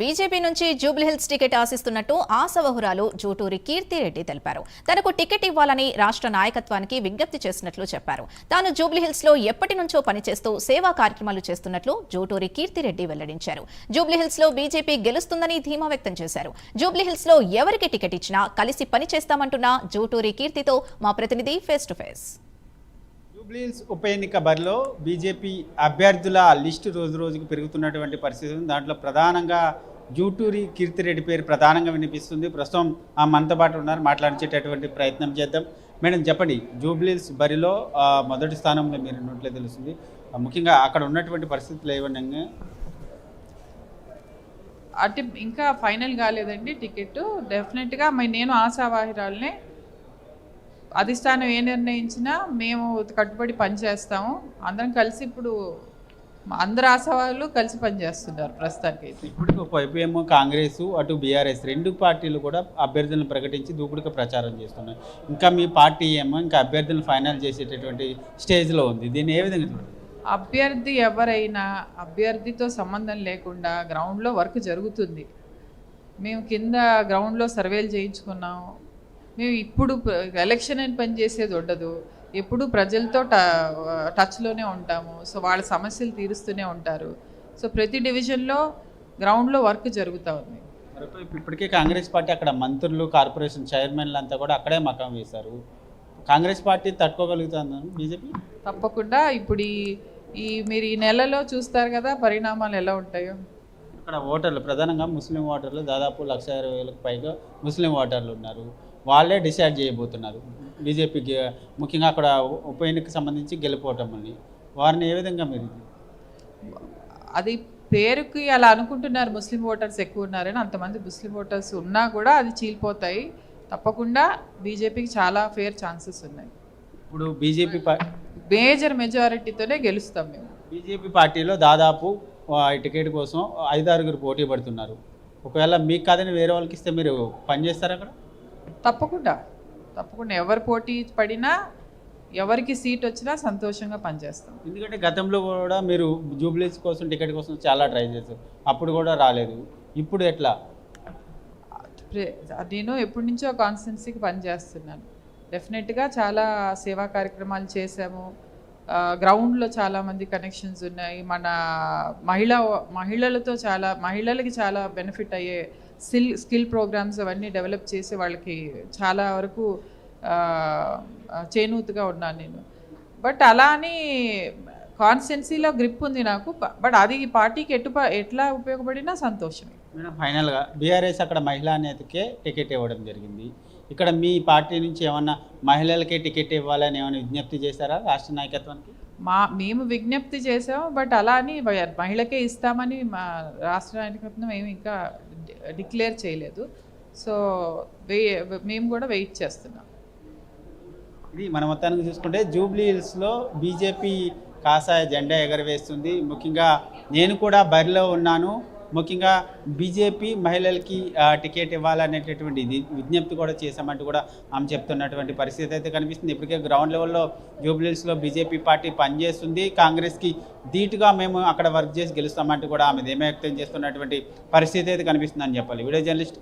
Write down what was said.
BJP నుంచి Jubilee Hills ticket ఆశిస్తున్నట్టు ఆశవహురాలు జూటూరి కీర్తిరెడ్డి తెలిపారు. తనకు టికెట్ ఇవ్వాలని రాష్ట్ర నాయకత్వానికి విజ్ఞప్తి చేసినట్లు చెప్పారు. తాను జూబ్లీహిల్స్లో ఎప్పటి నుంచో పనిచేస్తూ సేవా కార్యక్రమాలు చేస్తున్నట్లు జూటూరి కీర్తిరెడ్డి వెల్లడించారు. జూబ్లీహిల్స్లో బీజేపీ గెలుస్తుందని ధీమా వ్యక్తం చేశారు. జూబ్లీహిల్స్లో ఎవరికి టికెట్ ఇచ్చినా కలిసి పనిచేస్తామంటున్న జూటూరి కీర్తితో మా ప్రతినిధి ఫేస్ టు ఫేస్ జూబ్లీహిల్స్ ఉప ఎన్నిక బరిలో బీజేపీ అభ్యర్థుల లిస్టు రోజు రోజుకు పెరుగుతున్నటువంటి పరిస్థితి ఉంది. దాంట్లో ప్రధానంగా జూటూరి కీర్తిరెడ్డి పేరు ప్రధానంగా వినిపిస్తుంది. ప్రస్తుతం ఆ మనతో పాటు ఉన్నారు. మాట్లాడించేటటువంటి ప్రయత్నం చేద్దాం. మేడం చెప్పండి జూబ్లీహిల్స్ బరిలో మొదటి స్థానంలో మీరు ఉన్నట్లే తెలుస్తుంది. ముఖ్యంగా అక్కడ ఉన్నటువంటి పరిస్థితులు ఏమన్నా అంటే ఇంకా ఫైనల్ కాలేదండి టికెట్ డెఫినెట్గా మరి నేను ఆశావాహిరాలనే అధిష్టానం ఏ నిర్ణయించినా మేము కట్టుబడి పనిచేస్తాము అందరం కలిసి ఇప్పుడు అందరు ఆశావాహులు కలిసి పనిచేస్తున్నారు ప్రస్తుతానికి అయితే ఇప్పుడు ఒకవైపు ఏమో కాంగ్రెస్ అటు బీఆర్ఎస్ రెండు పార్టీలు కూడా అభ్యర్థులను ప్రకటించి దూకుడుగా ప్రచారం చేస్తున్నాయి. ఇంకా మీ పార్టీ ఏమో ఇంకా అభ్యర్థులను ఫైనల్ చేసేటటువంటి స్టేజ్లో ఉంది. దీన్ని ఏ విధంగా అభ్యర్థి ఎవరైనా అభ్యర్థితో సంబంధం లేకుండా గ్రౌండ్లో వర్క్ జరుగుతుంది. మేము కింద గ్రౌండ్లో సర్వేలు చేయించుకున్నాం. మేము ఇప్పుడు ఎలక్షన్ అని పనిచేసేది ఉండదు. ఎప్పుడు ప్రజలతో టచ్లోనే ఉంటాము. సో వాళ్ళ సమస్యలు తీరుస్తూనే ఉంటారు. సో ప్రతి డివిజన్లో గ్రౌండ్లో వర్క్ జరుగుతూ ఉంది. ఇప్పటికే కాంగ్రెస్ పార్టీ అక్కడ మంత్రులు కార్పొరేషన్ చైర్మన్లు అంతా కూడా అక్కడే మకం వేశారు. కాంగ్రెస్ పార్టీ తట్టుకోగలుగుతుందని బీజేపీ? తప్పకుండా. ఇప్పుడు ఈ ఈ మీరు ఈ నెలలో చూస్తారు కదా పరిణామాలు ఎలా ఉంటాయో. అక్కడ ఓటర్లు ప్రధానంగా ముస్లిం ఓటర్లు దాదాపు లక్ష ఇరవై వేలకు పైగా ముస్లిం ఓటర్లు ఉన్నారు. వాళ్ళే డిసైడ్ చేయబోతున్నారు. బీజేపీకి ముఖ్యంగా అక్కడ ఉప ఎన్నికకు సంబంధించి గెలిపోవటమని వారిని ఏ విధంగా మీరు అది పేరుకి అలా అనుకుంటున్నారు ముస్లిం ఓటర్స్ ఎక్కువ ఉన్నారని. అంతమంది ముస్లిం ఓటర్స్ ఉన్నా కూడా అది చీలిపోతాయి. తప్పకుండా బీజేపీకి చాలా ఫేర్ ఛాన్సెస్ ఉన్నాయి. ఇప్పుడు బీజేపీ మేజర్ మెజారిటీతోనే గెలుస్తాం మేము. బీజేపీ పార్టీలో దాదాపు టికెట్ కోసం ఐదారుగురు పోటీ పడుతున్నారు. ఒకవేళ మీకు కాదని వేరే వాళ్ళకి ఇస్తే మీరు పనిచేస్తారు అక్కడ? తప్పకుండా. తప్పకుండా ఎవరు పోటీ పడినా ఎవరికి సీట్ వచ్చినా సంతోషంగా పనిచేస్తాం. ఎందుకంటే గతంలో కూడా మీరు జూబ్లీస్ కోసం టికెట్ కోసం చాలా ట్రై చేశారు. అప్పుడు కూడా రాలేదు. ఇప్పుడు ఎట్లా? నేను ఎప్పటి నుంచో కాన్స్టెన్సీకి పనిచేస్తున్నాను. డెఫినెట్గా చాలా సేవా కార్యక్రమాలు చేశాము. గ్రౌండ్లో చాలామంది కనెక్షన్స్ ఉన్నాయి. మన మహిళా మహిళలతో చాలా మహిళలకి చాలా బెనిఫిట్ అయ్యే స్కిల్ స్కిల్ ప్రోగ్రామ్స్ అవన్నీ డెవలప్ చేసి వాళ్ళకి చాలా వరకు చేనూతుగా ఉన్నాను నేను. బట్ అలా అని కాన్స్టెన్సీలో గ్రిప్ ఉంది నాకు. బట్ అది ఈ పార్టీకి ఎటు ఎట్లా ఉపయోగపడినా సంతోషమే. మేడం ఫైనల్గా బీఆర్ఎస్ అక్కడ మహిళా నేతకే టికెట్ ఇవ్వడం జరిగింది. ఇక్కడ మీ పార్టీ నుంచి ఏమన్నా మహిళలకే టికెట్ ఇవ్వాలని ఏమైనా విజ్ఞప్తి చేశారా రాష్ట్ర నాయకత్వానికి? మా మేము విజ్ఞప్తి చేసాము బట్ అలా అని మహిళకే ఇస్తామని మా రాష్ట్ర నాయకత్వం ఏమి ఇంకా డిక్లేర్ చేయలేదు. సో మేము కూడా వెయిట్ చేస్తున్నాం. ఇది మన మొత్తానికి చూసుకుంటే జూబ్లీ హిల్స్లో బీజేపీ కాషాయ జెండా ఎగరవేస్తుంది. ముఖ్యంగా నేను కూడా బరిలో ఉన్నాను. ముఖ్యంగా బీజేపీ మహిళలకి టికెట్ ఇవ్వాలనేటటువంటి విజ్ఞప్తి కూడా చేశామంటూ కూడా ఆమె చెప్తున్నటువంటి పరిస్థితి అయితే కనిపిస్తుంది. ఇప్పటికే గ్రౌండ్ లెవెల్లో జూబ్లీస్లో బీజేపీ పార్టీ పనిచేస్తుంది. కాంగ్రెస్కి ధీటుగా మేము అక్కడ వర్క్ చేసి గెలుస్తామంటూ కూడా ఆమె ధీమా వ్యక్తం చేస్తున్నటువంటి పరిస్థితి అయితే కనిపిస్తుందని చెప్పాలి. Video journalist